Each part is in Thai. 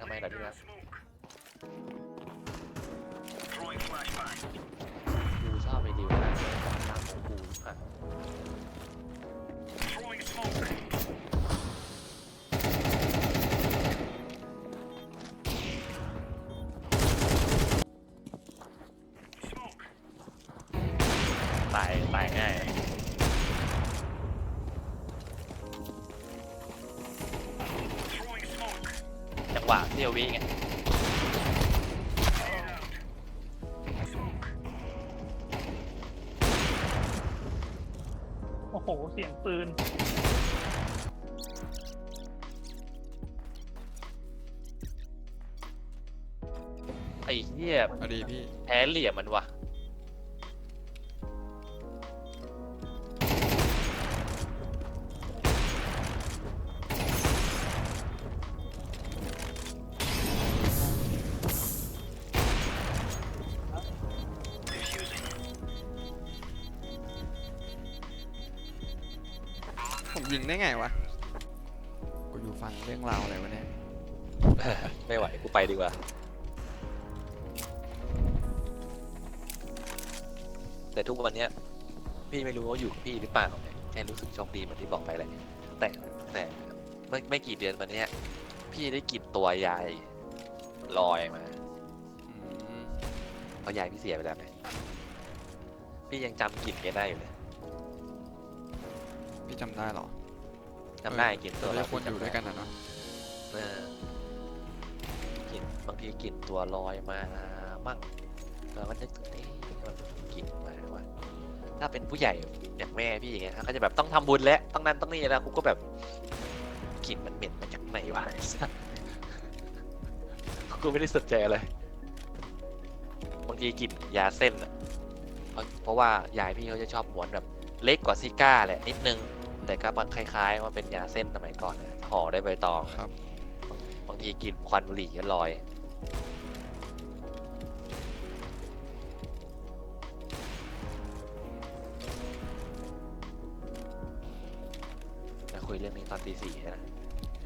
ทำไมล่ะพี่นะกูชอบไอ้ดิวนะความรักของกูอะตายตายง่าย วะเดียววิไงโอ้โห เสียงปืน ไอ้เหี้ยพอดีพี่ แพ้เหลี่ยมมันวะ ยิงได้ไงวะ กูอยู่ฟังเรื่องราวอะไรวะเนี่ย ไม่ไหว กูไปดีกว่า แต่ทุกวันเนี้ย พี่ไม่รู้ว่าอยู่กับพี่หรือเปล่าเนี่ยแค่รู้สึกโชคดีเหมือนที่บอกไปแหละแต่แต่ไม่ไม่กี่เดือนมาเนี้ย พี่ได้กลิ่นตัวยายลอยมา อืมเพราะยายพี่เสียไปแล้วไงพี่ยังจำกลิ่นแกได้อยู่เลย พี่จำได้เหรอ จำได้กลิ่นตัวเราเราควรอยู่ด้วยกันนะเนาะเออกลิ่นบางทีกลิ่นตัวลอยมามั่งเราก็นึกถึงนี่มันกลิ่นมาว่าถ้าเป็นผู้ใหญ่อย่างแม่พี่อย่างเงี้ยเขาก็จะแบบต้องทำบุญแล้วต้องนั่นต้องนี่แล้วกูก็แบบกลิ่นมันเหม็นมาจากไหนวะไอ้สัสกูไม่ได้สนใจอะไรบางทีกลิ่นยาเส้นอะเพราะเพราะว่ายายพี่เขาจะชอบม้วนแบบเล็กกว่าซิก้าแหละนิดนึง แต่ก็มันคล้ายๆว่าเป็นยาเส้นสมัยก่อนนะห่อด้วยใบตองครับ บางทีกลิ่นควันบุหรี่ก็ลอย จะคุยเรื่องนี้ตอนตีสี่นะ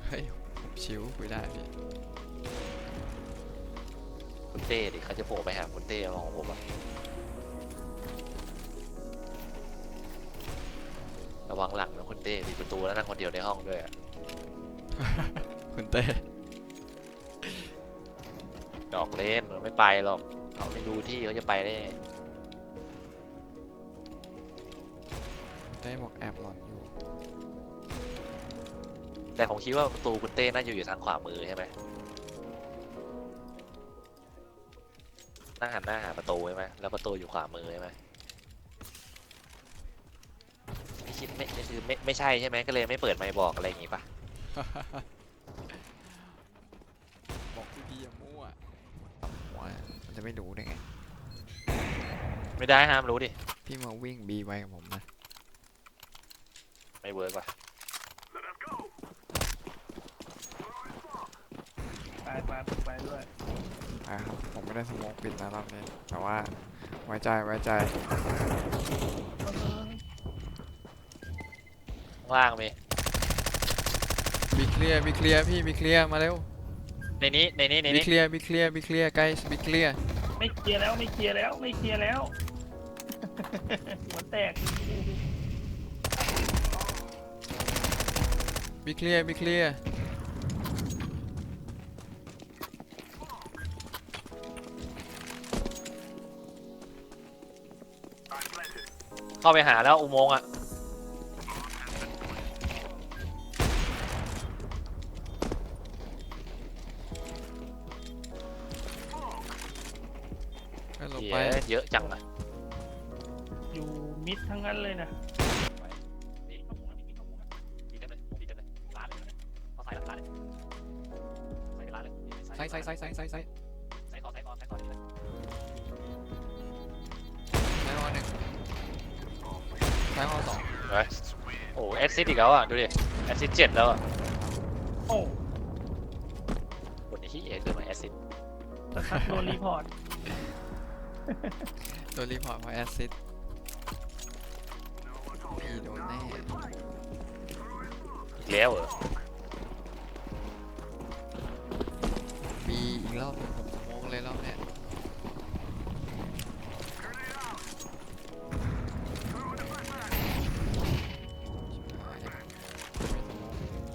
เฮ้ยผมชิวคุยได้พี่คุณเต้ดิเขาจะโผล่ไปหาคุณเต้มองผมอะ ระวังหลังนะคุณเต้ปิดประตูแล้วนั่งคนเดียวในห้องด้วยอะคุณเต้ดอกเล่นมันไม่ไปหรอกเขาไม่ดูที่เขาจะไปได้ไงคุณเต้บอกแอบหลอนอยู่ แต่ผมคิดว่าประตูคุณเต้น่าจะอยู่ทางขวามือใช่ไหมนั่งหันหน้าหาประตูใช่ไหมแล้วประตูอยู่ขวามือใช่ไหม คิดไม่ไม่คือไม่ไม่ใช่ใช่ไหมก็เลยไม่เปิดไมค์บอกอะไรอย่างงี้ปะบอกพี่พี่อย่ามั่วหัวมันจะไม่รู้ได้ไง ไม่ได้ห้ามรู้ดิพี่มาวิ่งบีไว้กับผมนะ ไม่เวิร์กว่ะไปไปไปด้วยอ่าครับ ผมไม่ได้สโมองปิดนะรอบนี้ แต่ว่า ไว้ใจไว้ใจ ข้างล่างมีบีเคลียร์บีเคลียร์พี่บีเคลียร์มาเร็วในนี้ในนี้ในบีนี้เคลียร์บีเคลียร์บีเคลียร์ไกด์บีเคลียร์ไม่เคลียร์แล้วไม่เคลียร์แล้วไม่เคลียร์แล้ว หัวแตกบีเคลียร์บีเคลียร์เข้าไปหาแล้วอุโมงค์อะ ไปยเยอะจังอะอยู่มิดทั้งนั้นเลยนะนี่ดีจังเลยดีจังเลยร้านเลยนะเอาใส่ร้านเลยใส่ร้านเลยไซส์ไซส์ไซส์ไซส์ไซส์ไซส์ใส่ต่อใส่ต่อใส่ต่อนี่เลยไซส์ฮอหนึ่งไซส์ฮอสองเฮ้ยโอ้แอดซิดอีกแล้วอะ ดูดิแอดซิดเจ็ดแล้วอะโอ้คนที่เอขึ้นมาแอดซิดสตัดโดนรีพอร์ต โดนรีพอร์ตเพราะแอซิดพีโดนแน่อีกแล้วเหรอบีอีกรอบผมสโมงเลยรอบเนี้ย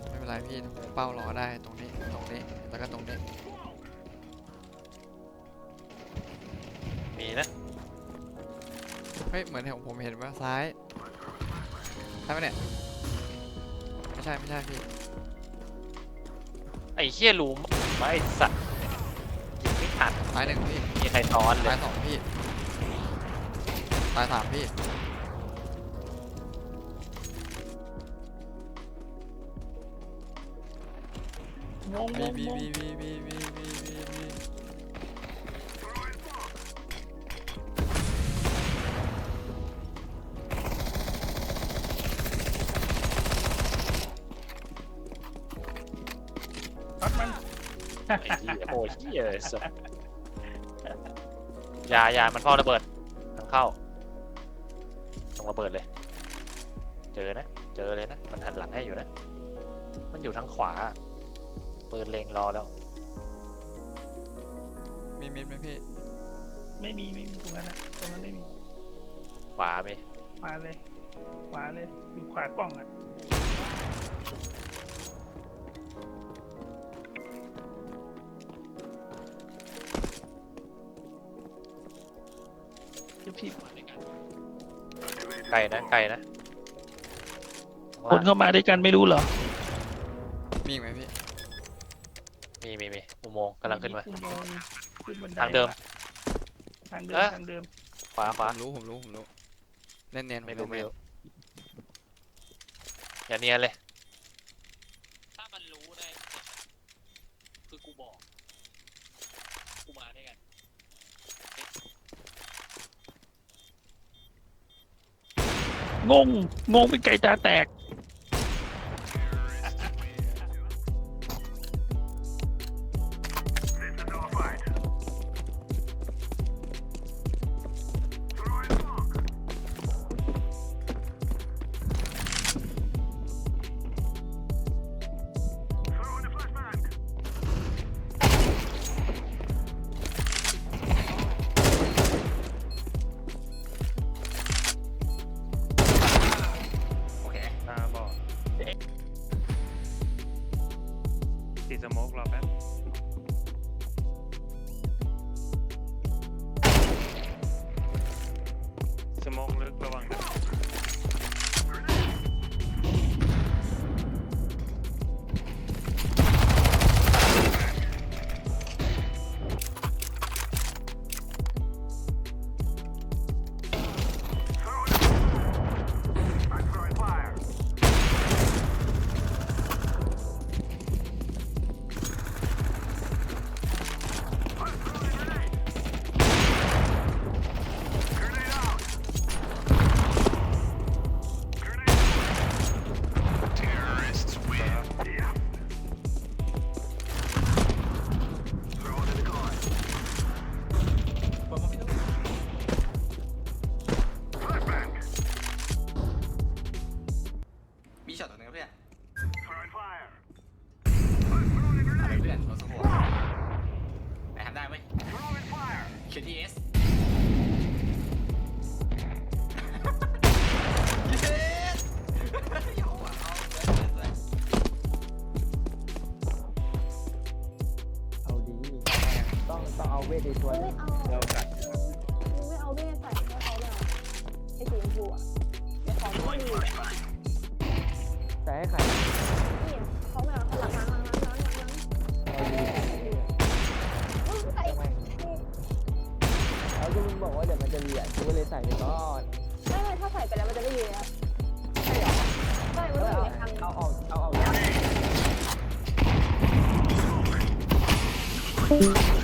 ไม่เป็นไรพี่เป้ารอได้ตรงนี้ตรงนี้แล้วก็ตรงนี้ ฮ้ยเหมือนเห็นผมเห็นว่าซ้ายใช่ไหมเนี่ยไม่ใช่ไม่ใช่พี่ไอ้เฮียรู้ไหมไอ้สัตว์ยิงไม่ทันตายหนึ่งพี่มีใครซ้อนเลตายยสองพี่ตายสามพี่งงงบีงบีงงบีบีบีบีบีบี ไอ้เหี้ยโอ้ยเหี้ยเลยสัสอยาอยามันพ่อระเบิดทางเข้าต้องระเบิดเลย เจอนะ เจอเลยนะ มันหันหลังให้อยู่นะ มันอยู่ทางขวาปืนเลงรอแล้ว มีมิดไหมพี่ ไม่มีไม่มีตรงนั้นนะตรงนั้นไม่มีขวามีขวาเลยขวาเลยอยู่ขวากล้องอะ เดี๋ยวพี่ไกลนะไกลนะคนเข้ามาด้วยกันไม่รู้เหรอ มีอีกไหมพี่ มีมีมีอุโมงค์กำลังขึ้นมาอุโมงค์ขึ้นบันไดทางเดิม ทางเดิม เอ๊ะ ทางเดิม ขวาขวาผมรู้ผมรู้ผมรู้เล่นเนียนไม่รู้ผไม่เล่นรู้อย่าเนียนเลย ถ้ามันรู้ได้คือกูบอก กูมาด้วยกัน งง งงเป็นไก่ตาแตก ติดสโม ช็อตตรงนี้เพื่อนอะไรเพื่อนเราสมบูรณ์ไหนทำได้ไหม QTS เย้โย่อะเอาเลยเอาดี ต้องต้องเอาเวทในตัวหนึงเรากัดมึงไม่เอาเวทใส่เขาเลยไอ้สีชมพูอะเดี๋ยวของไม่ ดีแต่ให้ใครนี่เขาไม่เอาเขาหลังหลังหลังหลังหลังหลังเอาดีมึงใส่ทำไมเอาก็มึงบอกว่าเดี๋ยวมันจะเหรียญกูก็เลยใส่ไปก่อนไม่ไม่ถ้าใส่ไปแล้วมันจะไม่ดีแล้วใช่เหรอใช่มันแล้ต้วองอยู่ในคลังเอาออกเอาออกเ